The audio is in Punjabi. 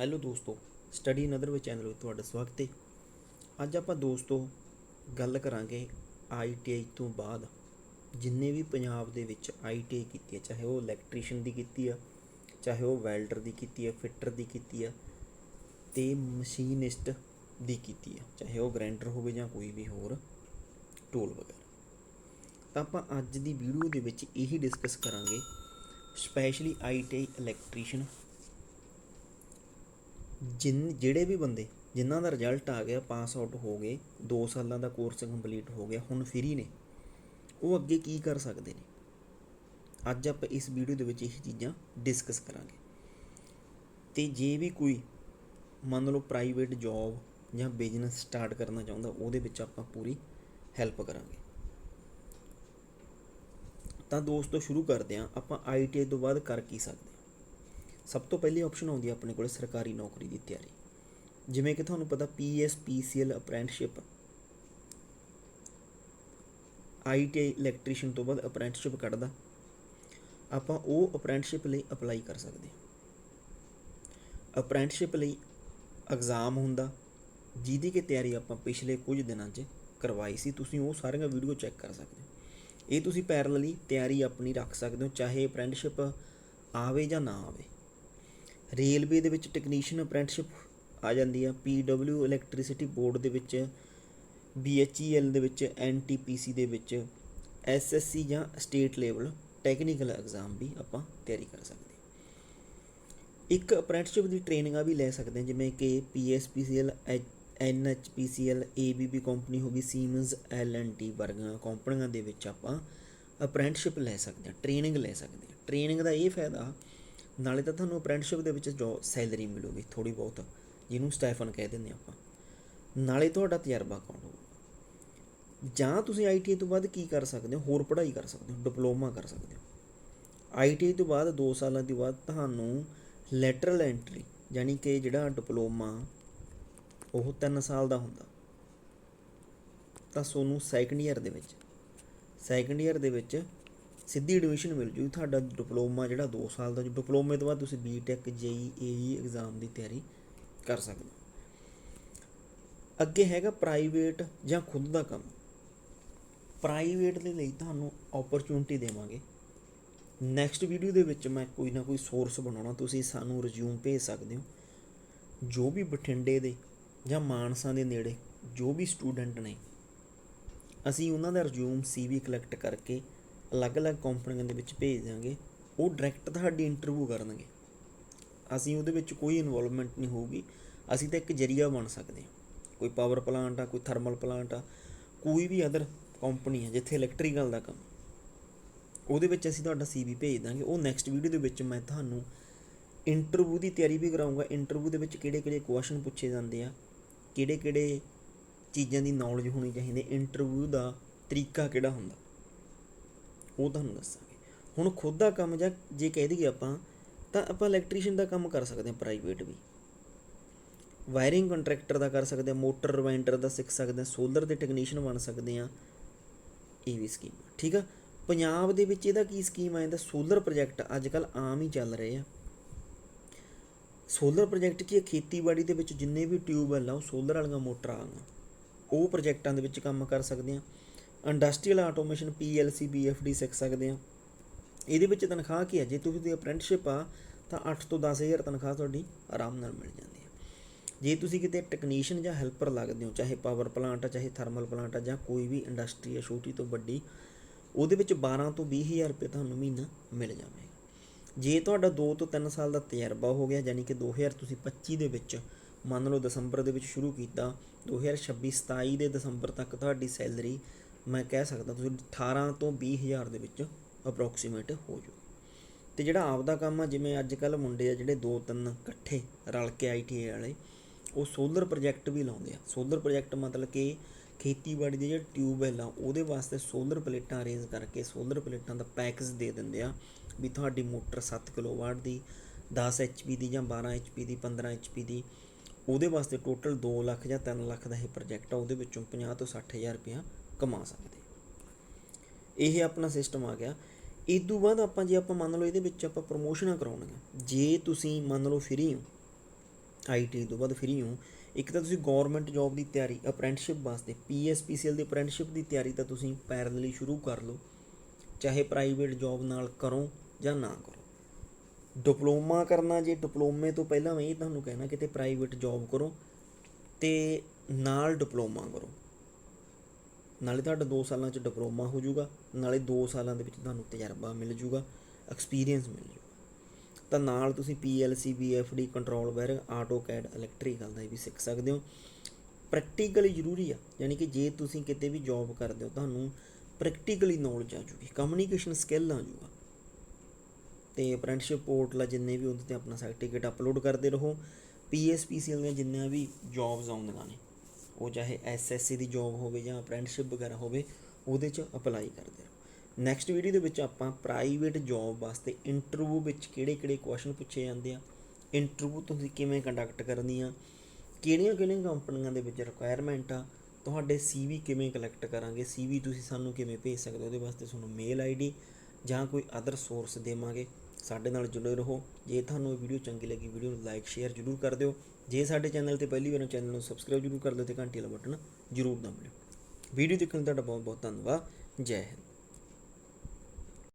ਹੈਲੋ ਦੋਸਤੋ ਸਟੱਡੀ ਅਨਦਰ ਵੇ ਚੈਨਲ ਵਿੱਚ ਤੁਹਾਡਾ ਸਵਾਗਤ ਹੈ। ਅੱਜ ਆਪਾਂ ਦੋਸਤੋ ਗੱਲ ਕਰਾਂਗੇ ਆਈਟੀਆਈ ਤੋਂ ਬਾਅਦ ਜਿੰਨੇ ਵੀ ਪੰਜਾਬ ਦੇ ਵਿੱਚ ਆਈਟੀਆਈ ਕੀਤੀ ਹੈ, ਚਾਹੇ ਉਹ ਇਲੈਕਟ੍ਰੀਸ਼ੀਅਨ ਦੀ ਕੀਤੀ ਆ ਚਾਹੇ ਉਹ ਵੈਲਡਰ ਦੀ ਕੀਤੀ ਆ ਫਿੱਟਰ ਦੀ ਕੀਤੀ ਆ ਤੇ ਮਸ਼ੀਨਿਸਟ ਦੀ ਕੀਤੀ ਆ ਚਾਹੇ ਉਹ ਗ੍ਰਾਈਂਡਰ ਹੋਵੇ ਜਾਂ ਕੋਈ ਵੀ ਹੋਰ ਟੂਲ ਵਗੈਰਾ। ਤਾਂ ਆਪਾਂ ਅੱਜ ਦੀ ਵੀਡੀਓ ਦੇ ਵਿੱਚ ਇਹੀ ਡਿਸਕਸ ਕਰਾਂਗੇ ਸਪੈਸ਼ਲੀ ਆਈਟੀਆਈ ਇਲੈਕਟ੍ਰੀਸ਼ੀਅਨ ਜਿਨ, ਜਿਹੜੇ ਵੀ ਬੰਦੇ, ਜਿਨ੍ਹਾਂ ਦਾ ਰਿਜ਼ਲਟ ਆ ਗਿਆ ਪਾਸ ਆਊਟ ਹੋ ਗਏ 2 ਸਾਲਾਂ ਦਾ ਕੋਰਸ ਕੰਪਲੀਟ ਹੋ ਗਿਆ, ਹੁਣ ਫ੍ਰੀ ਨੇ, ਉਹ ਅੱਗੇ ਕੀ ਕਰ ਸਕਦੇ ਨੇ? ਅੱਜ ਆਪਾਂ ਇਸ ਵੀਡੀਓ ਦੇ ਵਿੱਚ ਇਹ ਚੀਜ਼ਾਂ ਡਿਸਕਸ ਕਰਾਂਗੇ। ਤੇ ਜੇ ਵੀ ਕੋਈ, ਮੰਨ ਲਓ ਪ੍ਰਾਈਵੇਟ ਜੌਬ ਜਾਂ ਬਿਜ਼ਨਸ ਸਟਾਰਟ ਕਰਨਾ ਚਾਹੁੰਦਾ, ਉਹਦੇ ਵਿੱਚ ਆਪਾਂ ਪੂਰੀ ਹੈਲਪ ਕਰਾਂਗੇ। ਤਾਂ ਦੋਸਤੋ, ਸ਼ੁਰੂ ਕਰਦੇ ਹਾਂ, ਆਪਾਂ ਆਈਟੀਆਈ ਤੋਂ ਬਾਅਦ ਕਰ ਕੀ ਸਕਦੇ? ਸਭ ਤੋਂ ਪਹਿਲੀ ਆਪਸ਼ਨ ਆਉਂਦੀ ਹੈ ਆਪਣੇ ਕੋਲ ਸਰਕਾਰੀ ਨੌਕਰੀ ਦੀ ਤਿਆਰੀ। ਜਿਵੇਂ ਕਿ ਤੁਹਾਨੂੰ ਪਤਾ PS PCL apprenticeship ITI electrician ਤੋਂ ਬਾਅਦ ਅਪ੍ਰੈਂਟਿਸਸ਼ਿਪ ਕੱਢਦਾ। ਆਪਾਂ ਉਹ ਅਪ੍ਰੈਂਟਿਸਸ਼ਿਪ ਲਈ ਅਪਲਾਈ ਕਰ ਸਕਦੇ ਹਾਂ। ਅਪ੍ਰੈਂਟਿਸਸ਼ਿਪ ਲਈ ਐਗਜ਼ਾਮ ਹੁੰਦਾ, ਜਿਹਦੀ ਕਿ ਤਿਆਰੀ ਆਪਾਂ ਪਿਛਲੇ ਕੁਝ ਦਿਨਾਂ 'ਚ ਕਰਵਾਈ ਸੀ। ਤੁਸੀਂ ਉਹ ਸਾਰੀਆਂ ਵੀਡੀਓ ਚੈੱਕ ਕਰ ਸਕਦੇ ਹੋ। ਇਹ ਤੁਸੀਂ ਪੈਰਲਲੀ ਤਿਆਰੀ ਆਪਣੀ ਰੱਖ ਸਕਦੇ ਹੋ, ਚਾਹੇ ਅਪ੍ਰੈਂਟਿਸਸ਼ਿਪ ਆਵੇ ਜਾਂ ਨਾ ਆਵੇ। ਰੇਲਵੇ ਦੇ ਵਿੱਚ ਟੈਕਨੀਸ਼ੀਅਨ ਅਪ੍ਰੈਂਟਿਸਸ਼ਿਪ ਆ ਜਾਂਦੀ ਆ। ਪੀਡਬਲਿਊ ਇਲੈਕਟ੍ਰਿਸਿਟੀ ਬੋਰਡ ਦੇ ਵਿੱਚ ਬੀਐਚਈਐਲ ਦੇ ਵਿੱਚ ਐਨਟੀਪੀਸੀ ਦੇ ਵਿੱਚ ਐਸਐਸਸੀ ਜਾਂ ਸਟੇਟ ਲੈਵਲ ਟੈਕਨੀਕਲ ਐਗਜ਼ਾਮ ਵੀ ਆਪਾਂ ਤਿਆਰੀ ਕਰ ਸਕਦੇ ਇੱਕ ਅਪ੍ਰੈਂਟਿਸਸ਼ਿਪ ਦੀ ਟ੍ਰੇਨਿੰਗਾਂ ਵੀ ਲੈ ਸਕਦੇ ਹਾਂ, ਜਿਵੇਂ ਕਿ ਪੀਐਸਪੀਸੀਐਲ ਐਨਐਚਪੀਸੀਐਲ ਏਬੀਬੀ ਕੰਪਨੀ ਹੋ ਗਈ ਸੀਮਨਸ ਐਲਐਨਟੀ ਵਰਗੀਆਂ ਕੰਪਨੀਆਂ ਦੇ ਵਿੱਚ ਆਪਾਂ ਅਪ੍ਰੈਂਟਿਸਸ਼ਿਪ ਲੈ ਸਕਦੇ ਹਾਂ ਟ੍ਰੇਨਿੰਗ ਲੈ ਸਕਦੇ ਹਾਂ। ਟ੍ਰੇਨਿੰਗ ਦਾ ਇਹ ਫਾਇਦਾ ਨਾਲੇ ਤਾਂ ਤੁਹਾਨੂੰ ਅਪ੍ਰੈਂਟਿਸਸ਼ਿਪ ਦੇ ਵਿੱਚ ਜੋ ਸੈਲਰੀ ਮਿਲੂਗੀ ਥੋੜੀ ਬਹੁਤ, ਜਿਹਨੂੰ ਸਟਾਈਫਨ ਕਹਿ ਦਿੰਦੇ ਆਪਾਂ, ਨਾਲੇ ਤੁਹਾਡਾ ਤਜਰਬਾ ਕਾਊਂਟ ਹੋਊਗਾ? ਜਾਂ ਤੁਸੀਂ ਆਈਟੀਆਈ ਤੋਂ ਬਾਅਦ ਕੀ ਕਰ ਸਕਦੇ ਹੋ? ਹੋਰ ਪੜ੍ਹਾਈ ਕਰ ਸਕਦੇ ਹੋ, ਡਿਪਲੋਮਾ ਕਰ ਸਕਦੇ ਹੋ। ਆਈਟੀਆਈ ਤੋਂ ਬਾਅਦ 2 ਸਾਲਾਂ ਦੀ ਬਾਅਦ ਤੁਹਾਨੂੰ ਲੈਟਰਲ ਐਂਟਰੀ ਯਾਨੀ ਕਿ ਜਿਹੜਾ ਡਿਪਲੋਮਾ, ਉਹ 3 ਸਾਲ ਦਾ ਹੁੰਦਾ। ਤਾਂ ਸੋਨੂੰ ਸੈਕੰਡ ਈਅਰ ਦੇ ਵਿੱਚ ਸੈਕੰਡ ਈਅਰ ਦੇ ਵਿੱਚ ਸਿੱਧੀ ਐਡਮਿਸ਼ਨ ਮਿਲ ਜੂ ਤੁਹਾਡਾ ਡਿਪਲੋਮਾ ਜਿਹੜਾ 2 ਸਾਲ ਦਾ ਡਿਪਲੋਮੇ ਤੋਂ ਬਾਅਦ ਤੁਸੀਂ ਬੀਟੈਕ ਜੇਈ ਏਈ ਐਗਜ਼ਾਮ ਦੀ ਤਿਆਰੀ ਕਰ ਸਕਦੇ ਹੋ। ਅੱਗੇ ਹੈਗਾ ਪ੍ਰਾਈਵੇਟ ਜਾਂ ਖੁਦ ਦਾ ਕੰਮ। ਪ੍ਰਾਈਵੇਟ ਦੇ ਲਈ ਤੁਹਾਨੂੰ ਓਪਰਚੁਨਿਟੀ ਦੇਵਾਂਗੇ। ਨੈਕਸਟ ਵੀਡੀਓ ਦੇ ਵਿੱਚ ਮੈਂ ਕੋਈ ਨਾ ਕੋਈ ਸੋਰਸ ਬਣਾਉਣਾ, ਤੁਸੀਂ ਸਾਨੂੰ ਰਿਜ਼ਿਊਮ ਭੇਜ ਸਕਦੇ ਹੋ। ਜੋ ਵੀ ਬਠਿੰਡੇ ਦੇ ਜਾਂ ਮਾਨਸਾ ਦੇ ਨੇੜੇ ਜੋ ਵੀ ਸਟੂਡੈਂਟ ਨੇ, ਅਸੀਂ ਉਹਨਾਂ ਦਾ ਰਿਜ਼ਿਊਮ ਸੀਵੀ ਕਲੈਕਟ ਕਰਕੇ ਅਲੱਗ-ਅਲੱਗ ਕੰਪਨੀਆਂ ਦੇ ਵਿੱਚ ਭੇਜ ਦਿਆਂਗੇ। ਉਹ ਡਾਇਰੈਕਟ ਤੁਹਾਡੀ ਇੰਟਰਵਿਊ ਕਰਨਗੇ। ਅਸੀਂ ਉਹਦੇ ਵਿੱਚ ਕੋਈ ਇਨਵੋਲਵਮੈਂਟ ਨਹੀਂ ਹੋਊਗੀ। ਅਸੀਂ ਤਾਂ ਇੱਕ ਜਰੀਆ ਬਣ ਸਕਦੇ ਹਾਂ। ਕੋਈ ਪਾਵਰ ਪਲਾਂਟ ਆ, ਕੋਈ ਥਰਮਲ ਪਲਾਂਟ ਆ, ਕੋਈ ਵੀ ਅਦਰ ਕੰਪਨੀ ਆ ਜਿੱਥੇ ਇਲੈਕਟ੍ਰੀਕਲ ਦਾ ਕੰਮ। ਉਹਦੇ ਵਿੱਚ ਅਸੀਂ ਤੁਹਾਡਾ ਸੀਵੀ ਭੇਜ ਦਾਂਗੇ ਉਹ ਨੈਕਸਟ ਵੀਡੀਓ ਦੇ ਵਿੱਚ ਮੈਂ ਤੁਹਾਨੂੰ ਇੰਟਰਵਿਊ ਦੀ ਤਿਆਰੀ ਵੀ ਕਰਾਉਂਗਾ ਇੰਟਰਵਿਊ ਦੇ ਵਿੱਚ ਕਿਹੜੇ-ਕਿਹੜੇ ਕੁਐਸਚਨ ਪੁੱਛੇ ਜਾਂਦੇ ਆ। ਕਿਹੜੇ-ਕਿਹੜੇ ਚੀਜ਼ਾਂ ਦੀ ਨੌਲੇਜ ਹੋਣੀ ਚਾਹੀਦੀ ਇੰਟਰਵਿਊ ਦਾ ਤਰੀਕਾ ਕਿਹੜਾ ਹੁੰਦਾ? ਉਹ ਤੁਹਾਨੂੰ ਦੱਸਾਂਗੇ। ਹੁਣ ਖੁਦ ਦਾ ਕੰਮ ਜਾਂ ਜੇ ਕਹਿ ਦਈਏ ਆਪਾਂ, ਤਾਂ ਆਪਾਂ ਇਲੈਕਟ੍ਰੀਸ਼ੀਅਨ ਦਾ ਕੰਮ ਕਰ ਸਕਦੇ ਹਾਂ ਪ੍ਰਾਈਵੇਟ ਵੀ। ਵਾਇਰਿੰਗ ਕੰਟਰੈਕਟਰ ਦਾ ਕਰ ਸਕਦੇ ਹਾਂ ਮੋਟਰ ਰਿਵਾਈਂਡਰ ਦਾ ਸਿੱਖ ਸਕਦੇ ਹਾਂ ਸੋਲਰ ਦੇ ਟੈਕਨੀਸ਼ੀਅਨ ਬਣ ਸਕਦੇ ਹਾਂ, ਇਹ ਵੀ ਸਕੀਮ ਠੀਕ ਆ? ਪੰਜਾਬ ਦੇ ਵਿੱਚ ਇਹਦਾ ਕੀ ਸਕੀਮ ਆ? ਜਾਂਦਾ ਸੋਲਰ ਪ੍ਰੋਜੈਕਟ ਅੱਜ ਕੱਲ ਆਮ ਹੀ ਚੱਲ ਰਹੇ ਆ। ਸੋਲਰ ਪ੍ਰੋਜੈਕਟ ਕੀ ਹੈ ਖੇਤੀਬਾੜੀ ਦੇ ਵਿੱਚ ਜਿੰਨੇ ਵੀ ਟਿਊਬਵੈੱਲ ਆ ਉਹ ਸੋਲਰ ਵਾਲੀਆਂ ਮੋਟਰਾਂ ਆਗੀਆਂ ਉਹ ਪ੍ਰੋਜੈਕਟਾਂ ਦੇ ਵਿੱਚ ਕੰਮ ਕਰ ਸਕਦੇ ਆ ਇੰਡਸਟਰੀਅਲ ਆਟੋਮੇਸ਼ਨ ਪੀਐਲਸੀ ਬੀਐਫਡੀ ਸਿੱਖ ਸਕਦੇ ਆ ਇਹਦੇ ਵਿੱਚ ਤਨਖਾਹ ਕੀ ਹੈ? ਜੇ ਤੁਸੀਂ ਦੀ ਅਪ੍ਰੈਂਟਿਸਸ਼ਿਪ ਆ, ਤਾਂ 8 ਤੋਂ 10000 ਤਨਖਾਹ ਤੁਹਾਡੀ ਆਰਾਮ ਨਾਲ ਮਿਲ ਜਾਂਦੀ ਹੈ। ਜੇ ਤੁਸੀਂ ਕਿਤੇ ਟੈਕਨੀਸ਼ੀਅਨ ਜਾਂ ਹੈਲਪਰ ਲੱਗਦੇ ਹੋ, ਚਾਹੇ ਪਾਵਰ ਪਲਾਂਟ ਆ, ਚਾਹੇ ਥਰਮਲ ਪਲਾਂਟ ਆ, ਜਾਂ ਕੋਈ ਵੀ ਇੰਡਸਟਰੀ ਆ ਛੋਟੀ ਤੋਂ ਵੱਡੀ, ਉਹਦੇ ਵਿੱਚ 12 ਤੋਂ 20000 ਰੁਪਏ ਤੁਹਾਨੂੰ ਮਹੀਨਾ ਮਿਲ ਜਾਵੇਗਾ। ਜੇ ਤੁਹਾਡਾ 2 ਤੋਂ 3 ਸਾਲ ਦਾ ਤਜਰਬਾ ਹੋ ਗਿਆ, ਯਾਨੀ ਕਿ 2000 ਤੁਸੀਂ 25 ਦੇ ਵਿੱਚ ਮੰਨ ਲਓ ਦਸੰਬਰ ਦੇ ਵਿੱਚ ਸ਼ੁਰੂ ਕੀਤਾ 2026 27 ਦੇ ਦਸੰਬਰ ਤੱਕ ਤੁਹਾਡੀ ਸੈਲਰੀ ਮੈਂ ਕਹਿ ਸਕਦਾ ਤੁਸੀਂ 18 ਤੋਂ 20000 ਦੇ ਵਿੱਚ ਅਪਰੋਕਸੀਮੇਟ ਹੋ ਜਾਊ ਤੇ ਜਿਹੜਾ ਆਪਦਾ ਕੰਮ ਆ, ਜਿਵੇਂ ਅੱਜ ਕੱਲ ਮੁੰਡੇ ਆ ਜਿਹੜੇ ਦੋ ਤਿੰਨ ਇਕੱਠੇ ਰਲ ਕੇ ਆਈਟੀਆਈ ਵਾਲੇ, ਉਹ ਸੋਲਰ ਪ੍ਰੋਜੈਕਟ ਵੀ ਲਾਉਂਦੇ ਆ। ਸੋਲਰ ਪ੍ਰੋਜੈਕਟ ਮਤਲਬ ਕਿ ਖੇਤੀਬਾੜੀ ਦੇ ਜਿਹੜੇ ਟਿਊਬਵੈੱਲ ਆ, ਉਹਦੇ ਵਾਸਤੇ ਸੋਲਰ ਪਲੇਟਾਂ ਅਰੇਂਜ ਕਰਕੇ ਸੋਲਰ ਪਲੇਟਾਂ ਦਾ ਪੈਕੇਜ ਦੇ ਦਿੰਦੇ ਆ ਵੀ ਤੁਹਾਡੀ ਮੋਟਰ 7 ਕਿਲੋਵਾਟ ਦੀ 10 ਐਚਪੀ ਦੀ ਜਾਂ 12 ਐਚਪੀ ਦੀ 15 ਐਚਪੀ ਦੀ, ਉਹਦੇ ਵਾਸਤੇ ਟੋਟਲ 2 ਲੱਖ ਜਾਂ 3 ਲੱਖ ਦਾ ਇਹ ਪ੍ਰੋਜੈਕਟ ਆ, ਉਹਦੇ ਵਿੱਚੋਂ 50 ਤੋਂ 60000 ਰੁਪਇਆ ਕਮਾ ਸਕਦੇ ਇਹ ਆਪਣਾ ਸਿਸਟਮ ਆ ਗਿਆ। ਇਸ ਤੋਂ ਬਾਅਦ ਆਪਾਂ ਜੇ ਆਪਾਂ ਮੰਨ ਲਓ ਇਹਦੇ ਵਿੱਚ ਆਪਾਂ ਪ੍ਰੋਮੋਸ਼ਨਾਂ ਕਰਾਉਣੀਆਂ। ਜੇ ਤੁਸੀਂ ਮੰਨ ਲਓ ਫਰੀ ਹੋ ਆਈਟੀ ਤੋਂ ਬਾਅਦ ਫ੍ਰੀ ਹੋ, ਇੱਕ ਤਾਂ ਤੁਸੀਂ ਗਵਰਨਮੈਂਟ ਜੌਬ ਦੀ ਤਿਆਰੀ ਅਪ੍ਰੈਂਟਿਸਸ਼ਿਪ ਵਾਸਤੇ ਪੀਐਸਪੀਸੀਐਲ ਦੀ ਅਪ੍ਰੈਂਟਿਸਸ਼ਿਪ ਦੀ ਤਿਆਰੀ ਤਾਂ ਤੁਸੀਂ ਪੈਰਲਲੀ ਸ਼ੁਰੂ ਕਰ ਲਓ। ਚਾਹੇ ਪ੍ਰਾਈਵੇਟ ਜੌਬ ਨਾਲ ਕਰੋ ਜਾਂ ਨਾ ਕਰੋ। ਡਿਪਲੋਮਾ ਕਰਨਾ ਜੇ ਡਿਪਲੋਮੇ ਤੋਂ ਪਹਿਲਾਂ ਮੈਂ ਇਹ ਤੁਹਾਨੂੰ ਕਹਿਣਾ, ਕਿਤੇ ਪ੍ਰਾਈਵੇਟ ਜੌਬ ਕਰੋ ਤੇ ਨਾਲ ਡਿਪਲੋਮਾ ਕਰੋ। ਨਾਲੇ ਤੁਹਾਡਾ 2 ਸਾਲਾਂ ਚ ਡਿਪਲੋਮਾ ਹੋ ਜਾਊਗਾ, ਨਾਲੇ 2 ਸਾਲਾਂ ਦੇ ਵਿੱਚ ਤੁਹਾਨੂੰ ਤਜਰਬਾ ਮਿਲ ਜਾਊਗਾ ਐਕਸਪੀਰੀਅੰਸ ਮਿਲ ਜਾਊਗਾ। ਤਾਂ ਨਾਲ ਤੁਸੀਂ PLC BFD control wire AutoCAD electrical ਦਾ ਇਹ ਵੀ ਸਿੱਖ ਸਕਦੇ ਹੋ। ਪ੍ਰੈਕਟੀਕਲੀ ਜ਼ਰੂਰੀ ਆ, ਯਾਨੀ ਕਿ ਜੇ ਤੁਸੀਂ ਕਿਤੇ ਵੀ ਜੌਬ ਕਰਦੇ ਹੋ, ਤੁਹਾਨੂੰ ਪ੍ਰੈਕਟੀਕਲੀ ਨੌਲੇਜ ਆ ਜੂਗੀ ਕਮਿਊਨੀਕੇਸ਼ਨ ਸਕਿੱਲ ਆ ਜੂਗਾ। ਤੇ ਅਪ੍ਰੈਂਟਿਸਸ਼ਿਪ ਪੋਰਟਲ ਆ, ਜਿੰਨੇ ਵੀ ਉਹਦੇ ਤੇ ਆਪਣਾ ਸਰਟੀਫਿਕੇਟ ਅਪਲੋਡ ਕਰਦੇ ਰਹੋ। ਪੀਐਸਪੀਸੀਐਲ ਦੀਆਂ ਜਿੰਨੀਆਂ ਵੀ ਜੌਬਸ ਆਉਂਦੀਆਂ ਨੇ। ਉਹ ਚਾਹੇ ਐਸਐਸਸੀ ਦੀ ਜੌਬ ਹੋਵੇ ਜਾਂ ਅਪ੍ਰੈਂਟਿਸਸ਼ਿਪ ਵਗੈਰਾ ਹੋਵੇ, ਉਹਦੇ 'ਚ ਅਪਲਾਈ ਕਰਦੇ ਰਹੋ। ਨੈਕਸਟ ਵੀਡੀਓ ਦੇ ਵਿੱਚ ਆਪਾਂ ਪ੍ਰਾਈਵੇਟ ਜੌਬ ਵਾਸਤੇ ਇੰਟਰਵਿਊ ਵਿੱਚ ਕਿਹੜੇ-ਕਿਹੜੇ ਕੁਐਸਚਨ ਪੁੱਛੇ ਜਾਂਦੇ ਆ ਇੰਟਰਵਿਊ ਤੁਸੀਂ ਕਿਵੇਂ ਕੰਡਕਟ ਕਰਨੀ ਆ ਕਿਹੜੀਆਂ-ਕਿਹੜੀਆਂ ਕੰਪਨੀਆਂ ਦੇ ਵਿੱਚ ਰਿਕੁਆਇਰਮੈਂਟ ਆ, ਤੁਹਾਡੇ ਸੀਵੀ ਕਿਵੇਂ ਕਲੈਕਟ ਕਰਾਂਗੇ ਸੀਵੀ ਤੁਸੀਂ ਸਾਨੂੰ ਕਿਵੇਂ ਭੇਜ ਸਕਦੇ ਹੋ, ਉਹਦੇ ਵਾਸਤੇ ਤੁਹਾਨੂੰ ਮੇਲ ਆਈਡੀ ਜਾਂ ਕੋਈ ਅਦਰ ਸੋਰਸ ਦੇਵਾਂਗੇ। ਸਾਡੇ ਨਾਲ ਜੁੜੇ ਰਹੋ। ਜੇ ਤੁਹਾਨੂੰ ਇਹ ਵੀਡੀਓ ਚੰਗੀ ਲੱਗੀ ਵੀਡੀਓ ਨੂੰ ਲਾਈਕ ਸ਼ੇਅਰ ਜਰੂਰ ਕਰ ਦਿਓ। ਜੇ ਸਾਡੇ ਚੈਨਲ ਤੇ ਪਹਿਲੀ ਵਾਰ ਚੈਨਲ ਨੂੰ ਸਬਸਕ੍ਰਾਈਬ ਜਰੂਰ ਕਰ ਲਿਓ ਤੇ ਘੰਟੀ ਵਾਲਾ ਬਟਨ ਜਰੂਰ ਦਬਾ ਲਿਓ ਵੀਡੀਓ ਦੇਖਣ ਲਈ ਤੁਹਾਡਾ ਬਹੁਤ ਬਹੁਤ ਧੰਨਵਾਦ। ਜੈ ਹਿੰਦ।